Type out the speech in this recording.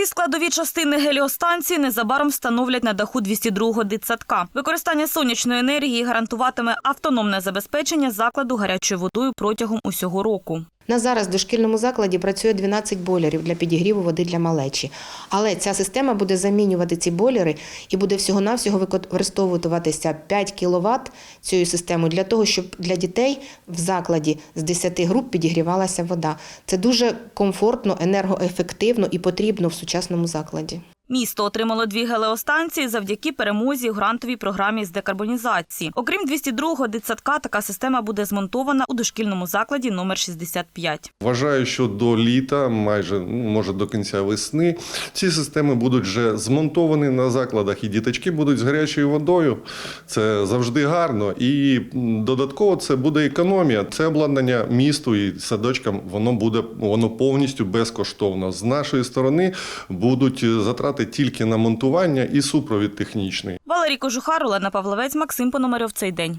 Ці складові частини геліостанції незабаром встановлять на даху 202-го дитсадка. Використання сонячної енергії гарантуватиме автономне забезпечення закладу гарячою водою протягом усього року. На зараз в дошкільному закладі працює 12 бойлерів для підігріву води для малечі. Але ця система буде замінювати ці бойлери і буде всього-навсього використовуватися 5 кВт цією системою для того, щоб для дітей в закладі з 10 груп підігрівалася вода. Це дуже комфортно, енергоефективно і потрібно в сучасному закладі. Місто отримало дві гелеостанції завдяки перемозі у грантовій програмі з декарбонізації. Окрім 202-го дитсадка, така система буде змонтована у дошкільному закладі номер 65. Вважаю, що до літа, майже ну, може до кінця весни, ці системи будуть вже змонтовані на закладах, і діточки будуть з гарячою водою. Це завжди гарно. І додатково це буде економія. Це обладнання місту і садочкам воно буде воно повністю безкоштовно. З нашої сторони будуть е, затрати тільки на монтування і супровід технічний. Валерій Кожухар, Олена Павловець, Максим Пономарьов. Цей день.